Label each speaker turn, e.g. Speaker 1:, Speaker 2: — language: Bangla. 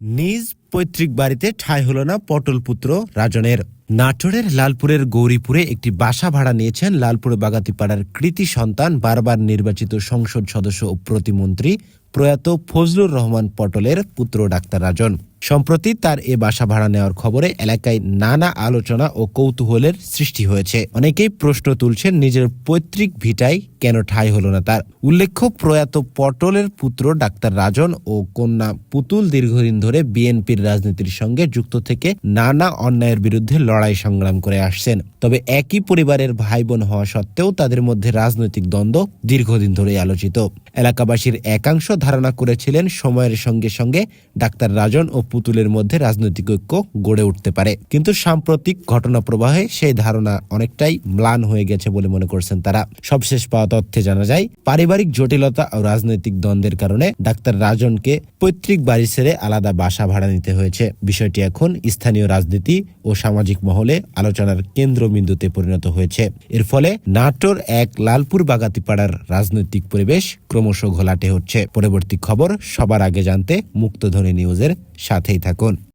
Speaker 1: নিজ পৈতৃক বাড়িতে ঠাঁই হল না পটল পুত্র রাজনের। নাটোরের লালপুরের গৌরীপুরে একটি বাসা ভাড়া নিয়েছেন লালপুর বাগাতিপাড়ার কৃতি সন্তান, বারবার নির্বাচিত সংসদ সদস্য ও প্রতিমন্ত্রী প্রয়াত ফজলুর রহমান পটলের পুত্র ডাক্তার রাজন। সম্প্রতি তার এ বাসা ভাড়া নেওয়ার খবরে এলাকায় নানা আলোচনা ও কৌতূহলের সৃষ্টি হয়েছে। অনেকেই প্রশ্ন তুলছেন নিজের পৈতৃক ভিটায় কেন ঠাঁই হলো না তার। উল্লেখ্য, প্রয়াত পটলের পুত্র ডাক্তার রাজন ও কন্যা পুতুল দীর্ঘদিন ধরে বিএনপির রাজনীতির সঙ্গে যুক্ত থেকে নানা অন্যায়ের বিরুদ্ধে লড়াই সংগ্রাম করে আসছেন। তবে একই পরিবারের ভাই বোন হওয়া সত্ত্বেও তাদের মধ্যে রাজনৈতিক দ্বন্দ্ব দীর্ঘদিন ধরেই আলোচিত। এলাকাবাসীর একাংশ ধারণা করেছিলেন সময়ের সঙ্গে সঙ্গে ডাক্তার রাজন ও পুতুলের মধ্যে রাজনৈতিক ঐক্য গড়ে উঠতে পারে। কিন্তু সাম্প্রতিক ঘটনা প্রবাহে সেই ধারণা অনেকটাই ম্লান হয়ে গেছে বলে মনে করছেন তারা। সবশেষ পাওয়া তথ্যে জানা যায়, পারিবারিক জটিলতা ও রাজনৈতিক দ্বন্দ্বের কারণে ডাক্তার রাজনকে পৈতৃক বাড়ি ছেড়ে আলাদা বাসা ভাড়া নিতে হয়েছে। বিষয়টি এখন স্থানীয় রাজনীতি ও সামাজিক মহলে আলোচনার কেন্দ্রবিন্দুতে পরিণত হয়েছে। এর ফলে নাটোর এক লালপুর বাগাতিপাড়ার রাজনৈতিক পরিবেশ ক্রমশ ঘোলাটে হচ্ছে। পরবর্তী খবর সবার আগে জানতে মুক্তধ্বনি নিউজের સાથે ઠાકોર